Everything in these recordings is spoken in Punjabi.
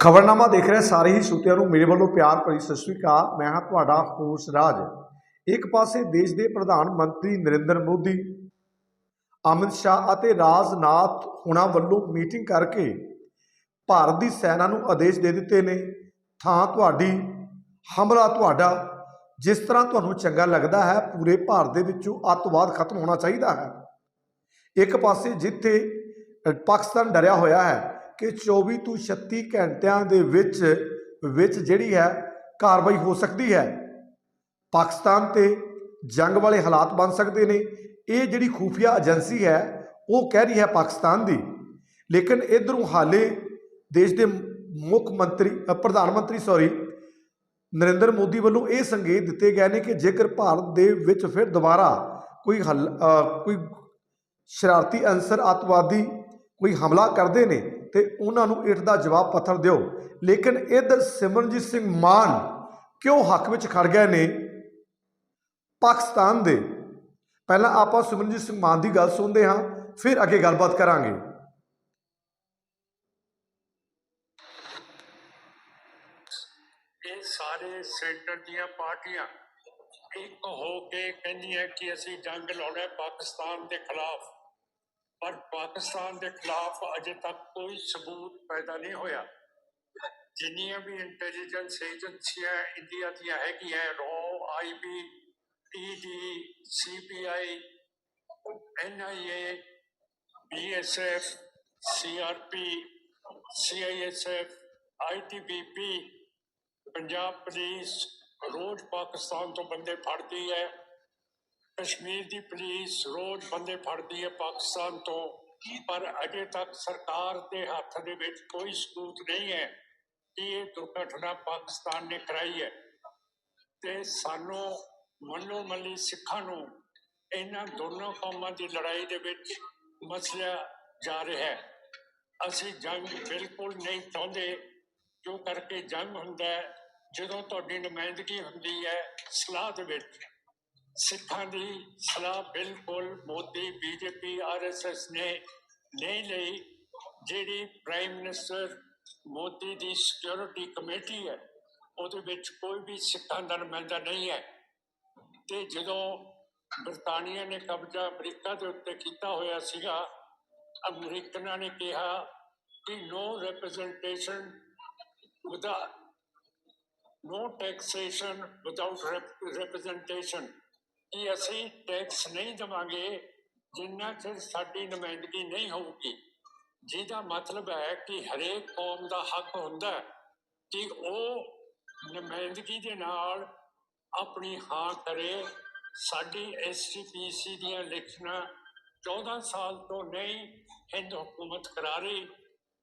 ਖਬਰਨਾਮਾ ਦੇਖ ਰਹੇ, ਸਾਰੇ ਹੀ ਸਰੋਤਿਆਂ ਨੂੰ ਮੇਰੇ ਵੱਲੋਂ ਪਿਆਰ ਭਰੀ ਸਤਿ ਸ੍ਰੀ ਅਕਾਲ। ਮੈਂ ਹਾਂ ਤੁਹਾਡਾ ਹੋਸ ਰਾਜ। ਇੱਕ ਪਾਸੇ ਦੇਸ਼ ਦੇ ਪ੍ਰਧਾਨ ਮੰਤਰੀ ਨਰਿੰਦਰ ਮੋਦੀ, ਅਮਿਤ ਸ਼ਾਹ ਅਤੇ ਰਾਜਨਾਥ ਹੁਣਾਂ ਵੱਲੋਂ ਮੀਟਿੰਗ ਕਰਕੇ ਭਾਰਤ ਦੀ ਸੈਨਾ ਨੂੰ ਆਦੇਸ਼ ਦੇ ਦਿੱਤੇ ਨੇ। ਥਾਂ ਤੁਹਾਡੀ, ਹਮਲਾ ਤੁਹਾਡਾ, ਜਿਸ ਤਰ੍ਹਾਂ ਤੁਹਾਨੂੰ ਚੰਗਾ ਲੱਗਦਾ ਹੈ, ਪੂਰੇ ਭਾਰਤ ਦੇ ਵਿੱਚੋਂ ਅੱਤਵਾਦ ਖਤਮ ਹੋਣਾ ਚਾਹੀਦਾ ਹੈ। ਇੱਕ ਪਾਸੇ ਜਿੱਥੇ ਪਾਕਿਸਤਾਨ ਡਰਿਆ ਹੋਇਆ ਹੈ ਕਿ 24 ਤੋਂ 36 ਘੰਟਿਆਂ ਦੇ ਵਿੱਚ ਵਿੱਚ ਜਿਹੜੀ ਹੈ ਕਾਰਵਾਈ ਹੋ ਸਕਦੀ ਹੈ। ਪਾਕਿਸਤਾਨ ਤੇ ਜੰਗ ਵਾਲੇ ਹਾਲਾਤ ਬਣ ਸਕਦੇ ਨੇ। ਇਹ ਜਿਹੜੀ ਖੂਫੀਆ ਏਜੰਸੀ ਹੈ, ਉਹ ਕਹਿ ਰਹੀ ਹੈ ਪਾਕਿਸਤਾਨ ਦੀ। ਲੇਕਿਨ ਇਧਰੋਂ ਹਾਲੇ ਦੇਸ਼ ਦੇ ਮੁੱਖ ਮੰਤਰੀ ਪ੍ਰਧਾਨ ਮੰਤਰੀ ਸੌਰੀ ਨਰਿੰਦਰ ਮੋਦੀ ਵੱਲੋਂ ਇਹ ਸੰਕੇਤ ਦਿੱਤੇ ਗਏ ਨੇ ਕਿ ਜੇਕਰ ਭਾਰਤ ਦੇ ਵਿੱਚ ਫਿਰ ਦੁਬਾਰਾ ਕੋਈ ਹਲ ਕੋਈ ਸ਼ਰਾਰਤੀ ਅੰਸਰ ਅੱਤਵਾਦੀ ਕੋਈ ਹਮਲਾ ਕਰਦੇ ਨੇ ਤੇ ਉਹਨਾਂ ਨੂੰ ਇੱਟ ਦਾ ਜਵਾਬ ਪੱਥਰ ਦਿਓ। ਲੇਕਿਨ ਇੱਧਰ ਸਿਮਰਨਜੀਤ ਸਿੰਘ ਮਾਨ ਕਿਉਂ ਹੱਕ ਵਿੱਚ ਖੜ ਗਏ ਨੇ? ਪਾਕਿਸਤਾਨ ਦੇ। ਪਹਿਲਾਂ ਆਪਾਂ ਸਿਮਰਨਜੀਤ ਸਿੰਘ ਮਾਨ ਦੀ ਗੱਲ ਸੁਣਦੇ ਹਾਂ, ਫਿਰ ਅੱਗੇ ਗੱਲਬਾਤ ਕਰਾਂਗੇ। ਇਹ ਸਾਰੇ ਸੈਂਟਰ ਦੀਆਂ ਪਾਰਟੀਆਂ ਇੱਕ ਹੋ ਕੇ ਕਹਿੰਦੀਆਂ ਕਿ ਅਸੀਂ ਜੰਗ ਲਾਉਣਾ ਪਾਕਿਸਤਾਨ ਦੇ ਖਿਲਾਫ। ਪਰ ਪਾਕਿਸਤਾਨ ਦੇ ਖਿਲਾਫ ਅਜੇ ਤੱਕ ਕੋਈ ਸਬੂਤ ਪੈਦਾ ਨਹੀਂ ਹੋਇਆ। ਜਿੰਨੀਆਂ ਵੀ ਇੰਟੈਲੀਜੈਂਸ ਏਜੰਸੀਆਂ ਇੰਡੀਆ ਦੀਆਂ ਹੈਗੀਆਂ ਰੋ IB ED CBI NIA BSF CRP CISF ITBP Punjab police ਰੋਜ਼ ਪਾਕਿਸਤਾਨ ਤੋਂ ਬੰਦੇ ਫੜਦੀ ਹੈ। ਕਸ਼ਮੀਰ ਦੀ ਪੁਲਿਸ ਰੋਜ਼ ਬੰਦੇ ਫੜਦੀ ਹੈ ਪਾਕਿਸਤਾਨ ਤੋਂ, ਪਰ ਅਜੇ ਤੱਕ ਸਰਕਾਰ ਦੇ ਹੱਥ ਦੇ ਵਿੱਚ ਕੋਈ ਸਬੂਤ ਨਹੀਂ ਹੈ ਕਿ ਇਹ ਦੁਰਘਟਨਾ ਪਾਕਿਸਤਾਨ ਨੇ ਕਰਾਈ ਹੈ। ਤੇ ਸਾਨੂੰ ਮੰਨੋ ਮੱਲੀ ਸਿੱਖਾਂ ਨੂੰ ਇਹਨਾਂ ਦੋਨੋਂ ਕੌਮਾਂ ਦੀ ਲੜਾਈ ਦੇ ਵਿੱਚ ਮਸਲਿਆ ਜਾ ਰਿਹਾ ਹੈ। ਅਸੀਂ ਜੰਗ ਬਿਲਕੁਲ ਨਹੀਂ ਚਾਹੁੰਦੇ, ਜੋ ਕਰਕੇ ਜੰਗ ਹੁੰਦਾ ਹੈ, ਜਦੋਂ ਤੁਹਾਡੀ ਨੁਮਾਇੰਦਗੀ ਹੁੰਦੀ ਹੈ ਸਲਾਹ ਦੇ ਵਿੱਚ। ਸਿੱਖਾਂ ਦੀ ਸਲਾਹ ਬਿਲਕੁਲ ਮੋਦੀ, ਬੀਜੇਪੀ ਆਰਐਸਐਸ ਨੇ ਨਹੀਂ ਲਈ, ਜਿਹੜੀ ਪ੍ਰਾਈਮ ਮਿਨਿਸਟਰ ਮੋਦੀ ਦੀ ਸਿਕਿਉਰਿਟੀ ਕਮੇਟੀ ਹੈ, ਉਹਦੇ ਵਿੱਚ ਕੋਈ ਵੀ ਸਿੱਖਾਂ ਦਾ ਨੁਮਾਇੰਦਾ ਨਹੀਂ ਹੈ। ਤੇ ਜਦੋਂ ਬਰਤਾਨੀਆ ਨੇ ਕਬਜ਼ਾ ਅਮਰੀਕਾ ਦੇ ਉੱਤੇ ਕੀਤਾ ਹੋਇਆ ਸੀਗਾ, ਅਮਰੀਕਨਾਂ ਨੇ ਕਿਹਾ ਕਿ no representation with no taxation without rep- representation ਕਿ ਅਸੀਂ ਟੈਕਸ ਨਹੀਂ ਦੇਵਾਂਗੇ, ਜਿੰਨਾ ਚਿਰ ਸਾਡੀ ਨੁਮਾਇੰਦਗੀ ਨਹੀਂ ਹੋਊਗੀ। ਜਿਹਦਾ ਮਤਲਬ ਹੈ ਕਿ ਹਰੇਕ ਕੌਮ ਦਾ ਹੱਕ ਹੁੰਦਾ ਹੈ ਕਿ ਉਹ ਨੁਮਾਇੰਦਗੀ ਦੇ ਨਾਲ ਆਪਣੀ ਹਾਂ ਕਰੇ। ਸਾਡੀ ਐਸਟੀਪੀਸੀ ਦੀਆਂ ਲਿਖਣਾ 14 ਸਾਲ ਤੋਂ ਨਹੀਂ ਹਿੰਦ ਹਕੂਮਤ ਕਰਾ ਰਹੀ,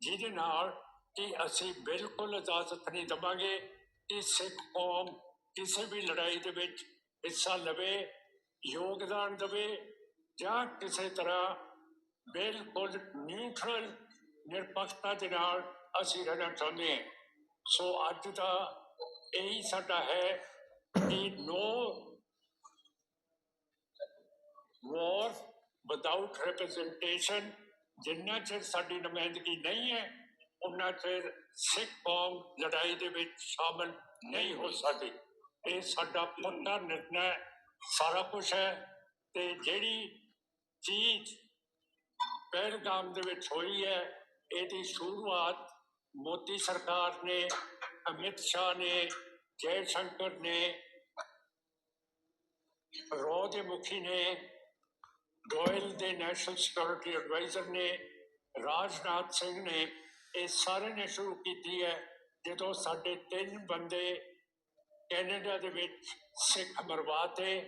ਜਿਹਦੇ ਨਾਲ ਕਿ ਅਸੀਂ ਬਿਲਕੁਲ ਇਜਾਜ਼ਤ ਨਹੀਂ ਦਵਾਂਗੇ ਕਿ ਸਿੱਖ ਕੌਮ ਕਿਸੇ ਵੀ ਲੜਾਈ ਦੇ ਵਿੱਚ ਹਿੱਸਾ ਲਵੇ, ਯੋਗਦਾਨ ਦੇਵੇ ਜਾਂ ਕਿਸੇ ਤਰ੍ਹਾਂ ਬਿਲਕੁਲ ਨਿਊਟਰਲ ਨਿਰਪੱਖਤਾ ਦੇ ਨਾਲ ਅਸੀਂ ਰਹਿਣਾ ਚਾਹੁੰਦੇ ਹਾਂ। ਸੋ ਅੱਜ ਦਾ ਇਹੀ ਸਾਡਾ ਹੈ ਕਿ ਨੋ war without representation ਜਿੰਨਾ ਚਿਰ ਸਾਡੀ ਨੁਮਾਇੰਦਗੀ ਨਹੀਂ ਹੈ ਉਹਨਾਂ ਚਿਰ ਸਿੱਖ ਕੌਮ ਲੜਾਈ ਦੇ ਵਿੱਚ ਸ਼ਾਮਲ ਨਹੀਂ ਹੋ ਸਕਦੀ। ਇਹ ਸਾਡਾ ਪੱਕਾ ਨਿਰਣਾ ਸਾਰਾ ਕੁਝ ਹੈ ਤੇ ਜਿਹੜੀ ਚੀਜ਼ ਪਹਿਲਗਾਮ ਦੇ ਵਿੱਚ ਹੋਈ ਹੈ, ਇਹਦੀ ਸ਼ੁਰੂਆਤ ਮੋਦੀ ਸਰਕਾਰ ਨੇ, ਅਮਿਤ ਸ਼ਾਹ ਨੇ ਜੈ ਸ਼ੰਕਰ ਨੇ ਰੋ ਦੇ ਮੁਖੀ ਨੇ, ਗੋਇਲ ਦੇ ਨੈਸ਼ਨਲ ਸਿਕਿਉਰਿਟੀ ਐਡਵਾਈਜ਼ਰ ਨੇ, ਰਾਜਨਾਥ ਸਿੰਘ ਨੇ, ਇਹ ਸਾਰੇ ਨੇ ਸ਼ੁਰੂ ਕੀਤੀ ਹੈ, ਜਦੋਂ ਸਾਡੇ ਤਿੰਨ ਬੰਦੇ ਕੈਨੇਡਾ ਦੇ ਵਿੱਚ ਸਿੱਖ ਮਰਵਾਤੇ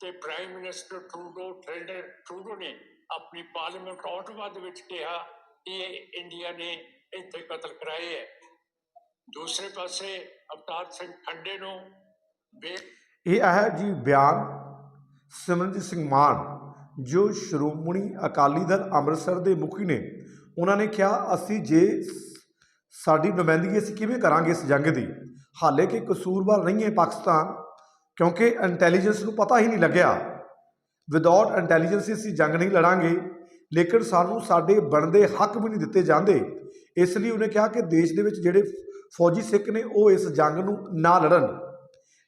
ਤੇ ਪ੍ਰਾਈਮ ਮਿਨਿਸਟਰ ਟਰੂਡੋ ਟ੍ਰੇਡਰ ਟਰੂਡੋ ਨੇ ਆਪਣੀ ਪਾਰਲੀਮੈਂਟ ਆਟਵਾ ਦੇ ਵਿੱਚ ਕਿਹਾ, ਇਹ ਇੰਡੀਆ ਨੇ ਇੱਥੇ ਕਤਲ ਕਰਾਏ ਹੈ। ਦੂਸਰੇ ਪਾਸੇ ਅਵਤਾਰ ਸਿੰਘ ਖੰਡੇ ਨੂੰ ਇਹ ਹੈ ਜੀ ਬਿਆਨ ਸਿਮਰਨਜੀਤ ਸਿੰਘ ਮਾਨ, ਜੋ ਸ਼੍ਰੋਮਣੀ ਅਕਾਲੀ ਦਲ ਅੰਮ੍ਰਿਤਸਰ ਦੇ ਮੁਖੀ ਨੇ। ਉਹਨਾਂ ਨੇ ਕਿਹਾ, ਅਸੀਂ ਜੇ ਸਾਡੀ ਨੁਮਾਇੰਦਗੀ ਅਸੀਂ ਕਿਵੇਂ ਕਰਾਂਗੇ ਇਸ ਜੰਗ ਦੀ? ਹਾਲੇ ਕਿ ਕਸੂਰਵਾਰ ਨਹੀਂ ਹੈ ਪਾਕਿਸਤਾਨ, ਕਿਉਂਕਿ ਇੰਟੈਲੀਜੈਂਸ ਨੂੰ ਪਤਾ ਹੀ ਨਹੀਂ ਲੱਗਿਆ। ਵਿਦਆਊਟ ਇੰਟੈਲੀਜੈਂਸ ਅਸੀਂ ਜੰਗ ਨਹੀਂ ਲੜਾਂਗੇ, ਲੇਕਿਨ ਸਾਨੂੰ ਸਾਡੇ ਬਣਦੇ ਹੱਕ ਵੀ ਨਹੀਂ ਦਿੱਤੇ ਜਾਂਦੇ। ਇਸ ਲਈ ਉਹਨੇ ਕਿਹਾ ਕਿ ਦੇਸ਼ ਦੇ ਵਿੱਚ ਜਿਹੜੇ ਫੌਜੀ ਸਿੱਖ ਨੇ, ਉਹ ਇਸ ਜੰਗ ਨੂੰ ਨਾ ਲੜਨ।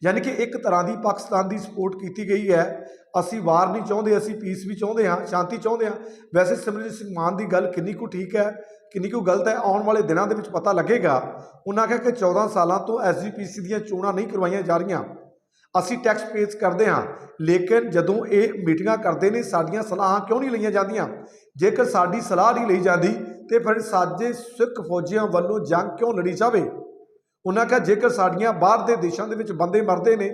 ਯਾਨੀ ਕਿ ਇੱਕ ਤਰ੍ਹਾਂ ਦੀ ਪਾਕਿਸਤਾਨ ਦੀ ਸਪੋਰਟ ਕੀਤੀ ਗਈ ਹੈ। ਅਸੀਂ ਵਾਰ ਨਹੀਂ ਚਾਹੁੰਦੇ, ਅਸੀਂ ਪੀਸ ਵੀ ਚਾਹੁੰਦੇ ਹਾਂ, ਸ਼ਾਂਤੀ ਚਾਹੁੰਦੇ ਹਾਂ। ਵੈਸੇ ਸਿਮਰਜੀਤ ਸਿੰਘ ਮਾਨ ਦੀ ਗੱਲ ਕਿੰਨੀ ਕੁ ਠੀਕ ਹੈ, ਕਿੰਨੀ ਕੁ ਗਲਤ ਹੈ, ਆਉਣ ਵਾਲੇ ਦਿਨਾਂ ਦੇ ਵਿੱਚ ਪਤਾ ਲੱਗੇਗਾ। ਉਹਨਾਂ ਕਿਹਾ ਕਿ 14 ਸਾਲਾਂ ਤੋਂ ਐਸਜੀਪੀਸੀ ਦੀਆਂ ਚੋਣਾਂ ਨਹੀਂ ਕਰਵਾਈਆਂ ਜਾ ਰਹੀਆਂ। ਅਸੀਂ ਟੈਕਸ ਪੇਸ ਕਰਦੇ ਹਾਂ, ਲੇਕਿਨ ਜਦੋਂ ਇਹ ਮੀਟਿੰਗਾਂ ਕਰਦੇ ਨੇ, ਸਾਡੀਆਂ ਸਲਾਹਾਂ ਕਿਉਂ ਨਹੀਂ ਲਈਆਂ ਜਾਂਦੀਆਂ? ਜੇਕਰ ਸਾਡੀ ਸਲਾਹ ਨਹੀਂ ਲਈ ਜਾਂਦੀ, ਤੇ ਫਿਰ ਸਾਜੇ ਸਿੱਖ ਫੌਜੀਆਂ ਵੱਲੋਂ ਜੰਗ ਕਿਉਂ ਲੜੀ ਜਾਵੇ? ਉਹਨਾਂ ਕਿਹਾ ਜੇਕਰ ਸਾਡੀਆਂ ਬਾਹਰ ਦੇ ਦੇਸ਼ਾਂ ਦੇ ਵਿੱਚ ਬੰਦੇ ਮਰਦੇ ਨੇ,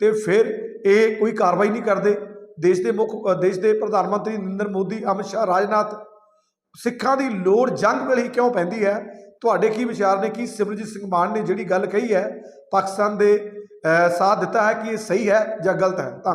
ਤੇ ਫਿਰ ਇਹ ਕੋਈ ਕਾਰਵਾਈ ਨਹੀਂ ਕਰਦੇ। ਦੇਸ਼ ਦੇ ਮੁੱਖ ਦੇਸ਼ ਦੇ ਪ੍ਰਧਾਨ ਮੰਤਰੀ ਨਰਿੰਦਰ ਮੋਦੀ, ਅਮਿਤ ਸ਼ਾਹ, ਰਾਜਨਾਥ, ਸਿੱਖਾਂ ਦੀ ਲੋੜ ਜੰਗ ਵੇਲੇ ਕਿਉਂ ਪੈਂਦੀ ਹੈ? ਤੁਹਾਡੇ ਕੀ ਵਿਚਾਰ ਨੇ? ਕਿ ਸਿਮਰਜੀਤ ਸਿੰਘ ਮਾਨ ਨੇ ਜਿਹੜੀ ਗੱਲ ਕਹੀ ਹੈ, ਪਾਕਿਸਤਾਨ ਦੇ ਸਾਥ ਦਿੱਤਾ ਹੈ ਕਿ ਇਹ ਸਹੀ ਹੈ ਜਾਂ ਗਲਤ ਹੈ? ਧੰਨਵਾਦ।